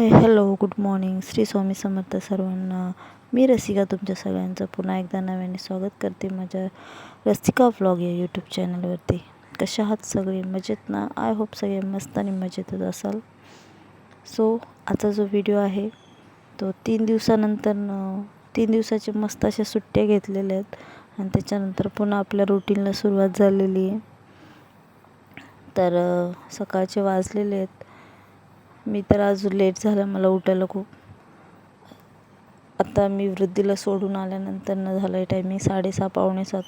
Hi hello good morning Shri Swami Samarth सर्वांना. मी रसिका तुमच्या सगळ्यांचं पुन्हा एकदा नव्याने स्वागत करते माझ्या रसिका व्लॉग या यूट्यूब चॅनलवरती कशा आहात सगळे? मजेत ना? आय होप सगळे मस्त आणि मजेतच असाल. सो आजचा जो व्हिडिओ आहे तो तीन दिवसानंतर तीन दिवसाच्या मस्त अशा सुट्ट्या घेतलेल्या आहेत. आणि त्याच्यानंतर पुन्हा आपल्या रुटीनला सुरुवात झालेली आहे. तर सकाळचे वाजलेले आहेत. मी तर आज लेट झालं मला उठायला खूप. आता मी वृद्धीला सोडून आल्यानंतर न झालं आहे टायमिंग साडेसहा पावणे सात.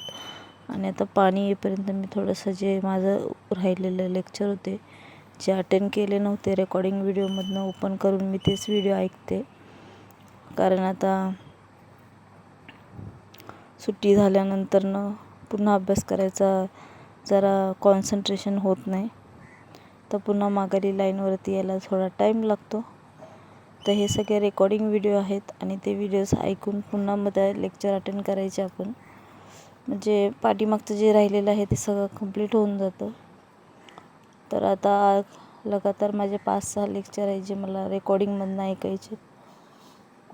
आणि आता पाणी येईपर्यंत मी थोडंसं जे माझं राहिलेलं लेक्चर होते जे अटेंड केले नव्हते रेकॉर्डिंग व्हिडिओमधनं ओपन करून मी तेच व्हिडिओ ऐकते. कारण आता सुट्टी झाल्यानंतरनं पुन्हा अभ्यास करायचा जरा कॉन्सन्ट्रेशन होत नाही. तर पुन्हा माघारी लाईनवरती यायला थोडा टाईम लागतो. तर हे सगळे रेकॉर्डिंग व्हिडिओ आहेत आणि ते व्हिडिओज ऐकून पुन्हा मग त्या लेक्चर अटेंड करायचे आपण. म्हणजे पाठीमागचं जे राहिलेलं आहे ते सगळं कंप्लीट होऊन जातं. तर आता लगातार माझे पाच सहा लेक्चर आहे जे मला रेकॉर्डिंगमधनं ऐकायचे.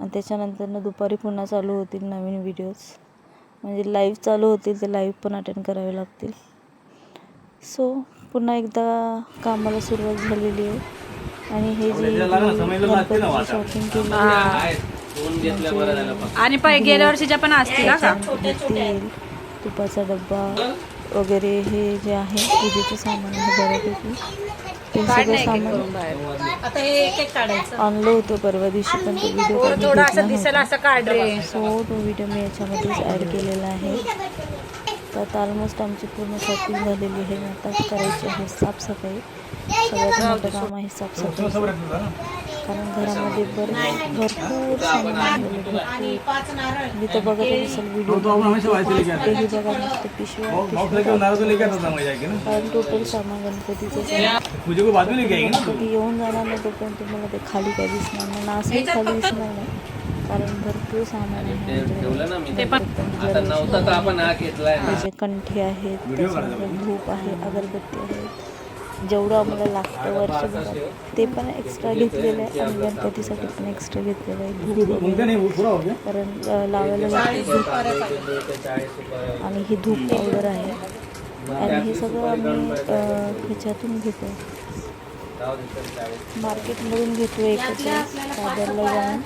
आणि त्याच्यानंतरनं दुपारी पुन्हा चालू होतील नवीन व्हिडिओज म्हणजे लाईव्ह चालू होतील ते लाईव्ह पण अटेंड करावे लागतील. सो पुन्हा एकदा कामाला सुरुवात झालेली आहे. आणि हे जे गणपतीची शॉपिंग केली आणि पै गेल्या वर्षीच्या पण असतील हा का तेल तुपाचा डब्बा वगैरे हे जे आहे पूजेचं सामान आहे बऱ्यापैकी. ते सगळं सामान आता हे एक एक काढायचं. आणलं होतं परवा दिवशी पण तो व्हिडिओ थोडं थोडं असं दिसेल असं काढ रे सो तो व्हिडिओ मी याच्यामध्येच ॲड केलेला आहे. तर आता ऑलमोस्ट आमची पूर्ण शॉपिंग झालेली आहे. आता करायची आहे साफसफाई. सगळ्यात मोठं काम आहे साफसफाई. कारण घरामध्ये बर भरपूर सामान मी तर बघत असेल व्हिडिओ बघा नुसतं पिशव्या पिशव्या. कारण टोटल सामान गणपतीचं कधी येऊन जाणार नाही तोपर्यंत तुम्हाला ते खाली काय दिसणार नाही. ना असंही खाली दिसणार नाही. कारण भरपूर सामान आहे ठेवलं ना मी ते पण आता नव्हता तर आपण हा घेतलाय ना? त्याचे कंठी आहेत धूप आहे अगरबत्ती आहे. जेवढं आम्हाला लागतं वर्षभरात ते पण एक्स्ट्रा घेतलेलं आहे. आणि गणपतीसाठी पण एक्स्ट्रा घेतलेलं आहे. धूप हो कारण लावायला लागते. धूप आणि ही धूप पावडर आहे. आणि हे सगळं आम्ही ह्याच्यातून घेतो मार्केटमधून घेतो एकत्र. सागरला जाऊन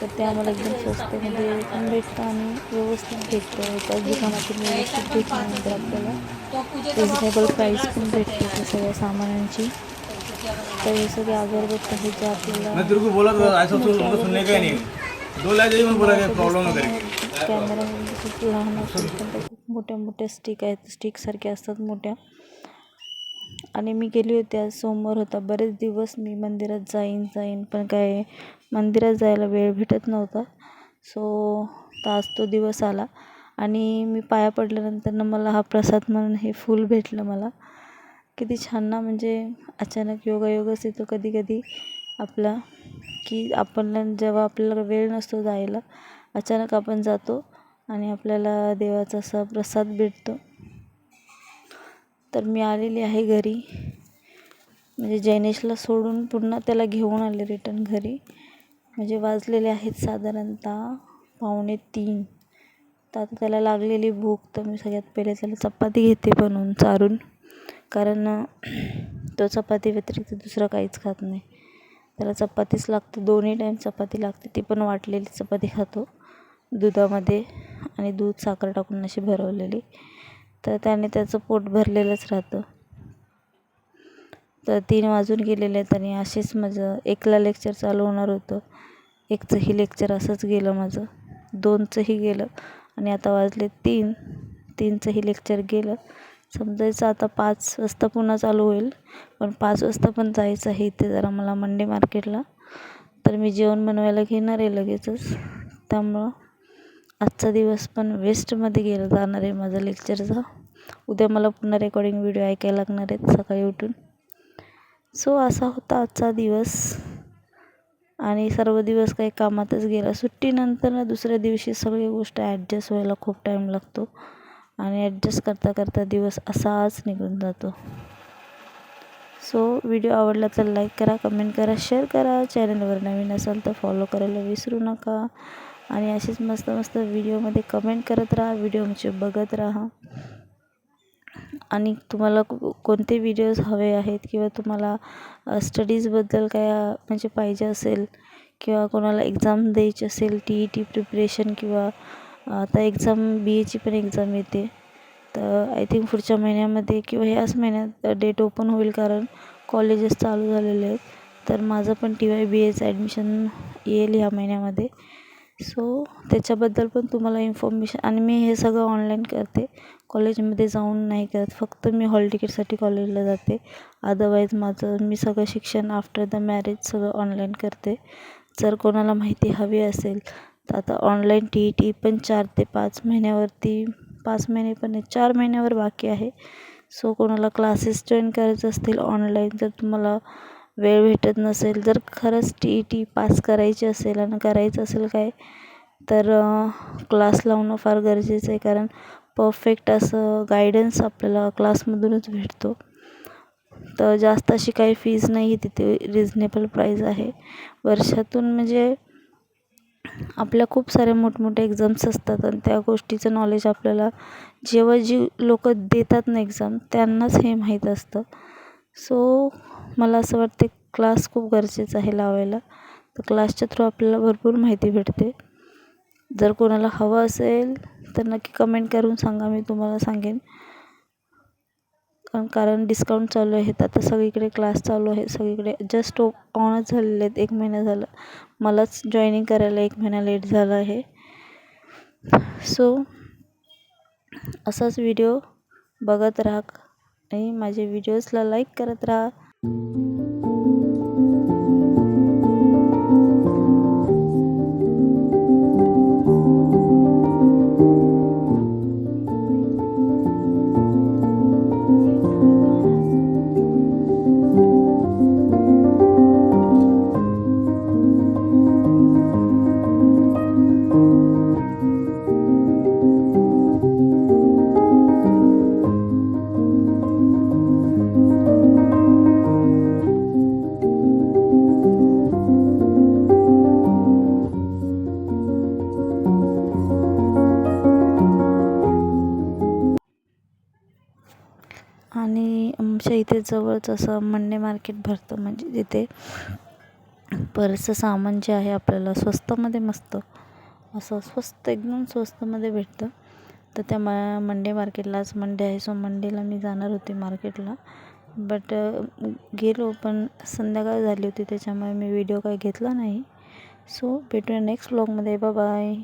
तर ते आम्हाला एकदम स्वस्तामध्ये पण भेटतं आणि व्यवस्थित भेटतं. एकाच दुकानातून व्यवस्थित भेटल्यानंतर आपल्याला. रिजनेबल प्राईस पण भेटते त्या सगळ्या सामानांची. तर हे सगळे अगरबत्ती आहेत जे आपल्याला मैं तेरे को बोला था ऐसा तो उनको सुनने का नहीं. दो लाख जाइए मैं बोला कि प्रॉब्लम न करेगी कॅमेरामध्ये खूप लहान असतात पण त्या खूप मोठ्या मोठ्या स्टिक आहेत स्टिकसारख्या असतात मोठ्या. आणि मी गेली होती आज सोमवार होता. बरेच दिवस मी मंदिरात जाईन जाईन पण काय मंदिरात जायला वेळ भेटत नव्हता. सो तर आज तो दिवस आला. आणि मी पाया पडल्यानंतरनं मला हा प्रसाद म्हणून हे फूल भेटलं मला. किती छान ना म्हणजे अचानक योगायोगच येतो कधी कधी आपला की आपण जेव्हा आपल्याला वेळ नसतो जायला अचानक आपण जातो आणि आपल्याला देवाचा असा प्रसाद भेटतो. तर मी आलेली आहे घरी. म्हणजे जैनेशला सोडून पुन्हा त्याला घेऊन आले रिटर्न घरी. म्हणजे वाजलेले आहेत साधारणतः पावणे तीन. तर आता त्याला लागलेली भूक तर मी सगळ्यात पहिले त्याला चपाती घेते बनवून चारून. कारण तो चपाती व्यतिरिक्त दुसरं काहीच खात नाही. त्याला चपातीच लागते दोन्ही टाईम चपाती लागते. ती पण वाटलेली चपाती खातो दुधामध्ये. आणि दूध साखर टाकून अशी भरवलेली. तर त्याने त्याचं पोट भरलेलंच राहतं. तर तीन वाजून गेलेले आहेत आणि असेच माझं एकला लेक्चर चालू होणार होतं. एकचंही लेक्चर असंच गेलं माझं. दोनचंही गेलं आणि आता वाजले तीन. तीनचंही लेक्चर गेलं. समजायचं आता पाच वाजता पुन्हा चालू होईल. पण पाच वाजता पण जायचं आहे इथे जरा मला मंडे मार्केटला तर मी जेवण बनवायला घेणार आहे लगेचच. त्यामुळं आजचा दिवस पण वेस्टमध्ये गेला जाणार आहे माझा लेक्चरचा. उद्या मला पुन्हा रेकॉर्डिंग व्हिडिओ ऐकायला लागणार आहेत सकाळी उठून. सो असा होता आजचा दिवस. आणि सर्व दिवस काही कामातच गेला. सुट्टीनंतर ना दुसऱ्या दिवशी सगळी गोष्ट ॲडजस्ट व्हायला खूप टाईम लागतो. आणि ॲडजस्ट करता करता दिवस असाच निघून जातो. सो व्हिडिओ आवडला तर लाईक करा कमेंट करा शेअर करा. चॅनलवर नवीन असाल तर फॉलो करायला विसरू नका. आणि असेच मस्त मस्त व्हिडिओमध्ये कमेंट करत राहा व्हिडिओ बघत राहा. आणि तुम्हाला कोणते व्हिडिओज हवे आहेत किंवा तुम्हाला स्टडीजबद्दल काय म्हणजे पाहिजे असेल किंवा कोणाला एक्झाम द्यायची असेल टी ई टी प्रिपरेशन किंवा आता एक्झाम बी एची पण एक्झाम येते. तर आय थिंक पुढच्या महिन्यामध्ये किंवा ह्याच महिन्यात डेट ओपन होईल कारण कॉलेजेस चालू झालेले आहेत. तर माझं पण टी वाय बी एचं ॲडमिशन येईल ह्या महिन्यामध्ये. सो त्याच्याबद्दल पण तुम्हाला इन्फॉर्मेशन आणि मी हे सगळं ऑनलाईन करते. कॉलेजमध्ये जाऊन नाही करत. फक्त मी हॉल तिकीटसाठी कॉलेजला जाते. अदरवाईज माझं मी सगळं शिक्षण आफ्टर द मॅरेज सगळं ऑनलाईन करते. जर कोणाला माहिती हवी असेल तर आता ऑनलाईन टी ई टी पण चार ते पाच महिन्यावरती पाच महिने पण नाही चार महिन्यावर बाकी आहे. सो कोणाला क्लासेस जॉईन करायचे असतील ऑनलाईन जर तुम्हाला वेळ भेटत नसेल जर खरंच टी ई टी पास करायची असेल आणि करायचं असेल काय तर क्लास लावणं फार गरजेचं आहे. कारण परफेक्ट असं गायडन्स आपल्याला क्लासमधूनच भेटतो. तर जास्त अशी काही फीज नाही आहे तिथे रिजनेबल प्राईज आहे. वर्षातून म्हणजे आपल्या खूप साऱ्या मोठमोठ्या एक्झाम्स असतात आणि त्या गोष्टीचं नॉलेज आपल्याला जेव्हा जी लोक देतात ना एक्झाम त्यांनाच हे माहीत असतं. सो मला असं वाटते क्लास खूप गरजेचं आहे लावायला. तर क्लासच्या थ्रू आपल्याला भरपूर माहिती भेटते. जर कोणाला हवं असेल तर नक्की कमेंट करून सांगा मी तुम्हाला सांगेन. कारण कारण डिस्काउंट चालू आहेत. आता सगळीकडे क्लास चालू आहे. सगळीकडे जस्ट ऑनच झालेले आहेत. एक महिना झाला. मलाच जॉईनिंग करायला एक महिना लेट झाला आहे. सो असाच व्हिडिओ बघत राहा. आणि माझे व्हिडिओजला लाईक करत राहा. आमच्या इथे जवळच असं मंडे मार्केट भरतं. म्हणजे तिथे बरंचसं सामान जे आहे आपल्याला स्वस्तामध्ये मस्त असं स्वस्त एकदम स्वस्तमध्ये भेटतं. तर त्या म मंडे मार्केटला आज मंडे आहे सो मंडेला मी जाणार होते मार्केटला. बट गेलो पण संध्याकाळ झाली होती त्याच्यामुळे मी व्हिडिओ काही घेतला नाही. सो भेटूया नेक्स्ट व्लॉगमध्ये बाय